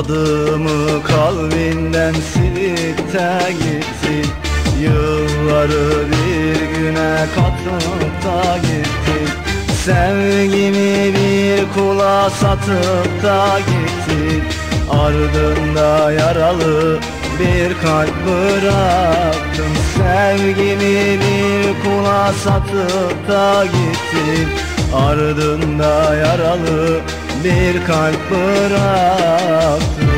Adımı kalbinden silip de gittin Yılları bir güne katıp da gittin Sevgimi bir kula satıp da gittin Ardında yaralı bir kalp bıraktın Sevgimi bir kula satıp da gittin Ardında yaralı bir kalp bıraktın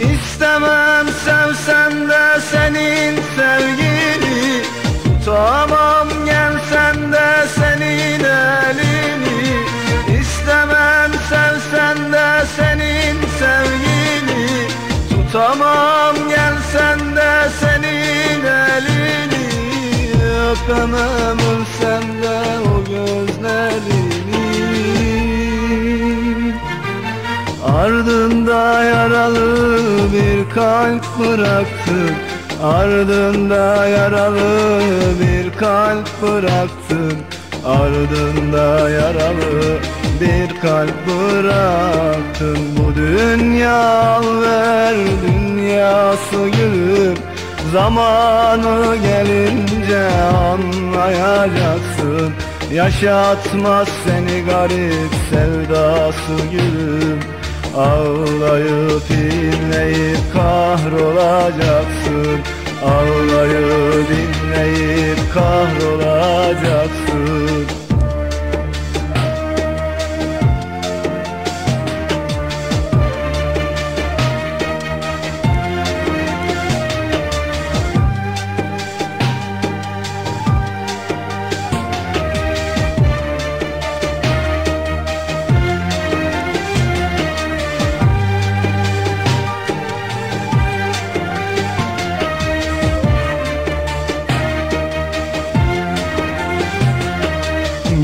İstemem sevsen de senin sevgini Tutamam gelsen de senin elini. İstemem sevsen de senin sevgini Tutamam gelsen de senin elini. Öpemem Ardında yaralı bir kalp bıraktın. Ardında yaralı bir kalp bıraktın. Ardında yaralı bir kalp bıraktın. Bu dünya ver dünyası gülüm Zamanı gelince anlayacaksın. Yaşatmaz seni garip sevdası gülüm Ağlayıp inleyip kahrolacaksın. Ağlayıp dinleyip kahrolacaksın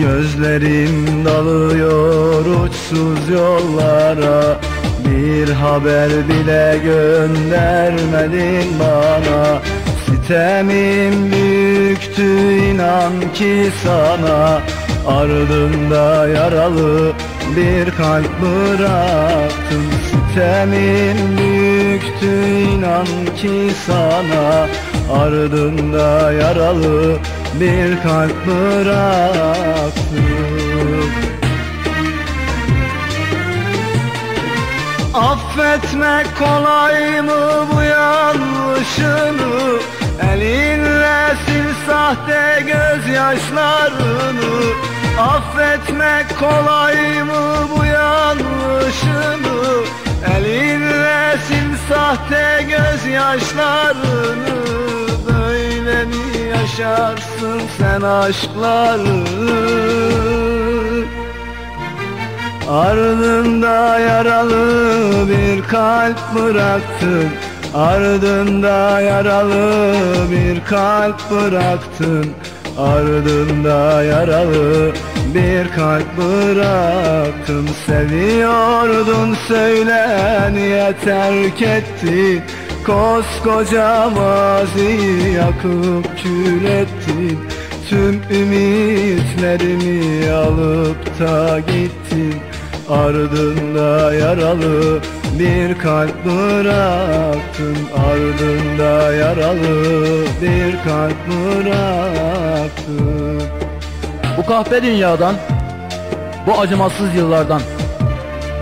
Gözlerim dalıyor uçsuz yollara. Bir haber bile göndermedin bana. Sitemim büyüktü inan ki sana. Ardında yaralı bir kalp bıraktım. Sitemim büyüktü inan ki sana Ardında yaralı bir kalp bıraktım Affetmek kolay mı bu yanlışını? Elinle sil sahte gözyaşlarını. Affetmek kolay mı bu yanlışını? Elinle sil sahte gözyaşlarını mi yaşarsın sen aşkları. Ardında yaralı bir kalp bıraktın. Ardında yaralı bir kalp bıraktın. Ardında yaralı bir kalp bıraktın. Seviyordun söyle niye terk ettin Koskoca maziyi yakıp kül ettin. Tüm ümitlerimi alıp da gittin. Ardında yaralı bir kalp bıraktın. Ardında yaralı bir kalp bıraktın. Bu kahpe dünyadan, bu acımasız yıllardan,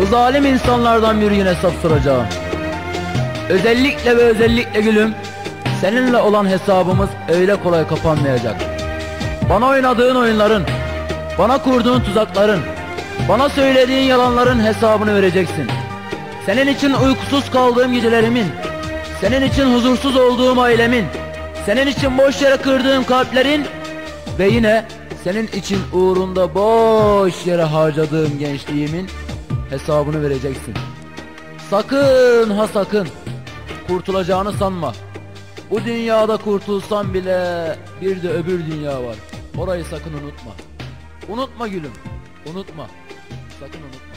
bu zalim insanlardan bir gün hesap soracağım. Özellikle ve özellikle gülüm, seninle olan hesabımız öyle kolay kapanmayacak. Bana oynadığın oyunların, bana kurduğun tuzakların, bana söylediğin yalanların hesabını vereceksin. Senin için uykusuz kaldığım gecelerimin, senin için huzursuz olduğum ailemin, senin için boş yere kırdığım kalplerin ve yine senin için uğrunda boş yere harcadığım gençliğimin hesabını vereceksin. Sakın ha sakın kurtulacağını sanma. Bu dünyada kurtulsan bile bir de öbür dünya var. Orayı sakın unutma. Unutma gülüm. Unutma. Sakın unutma.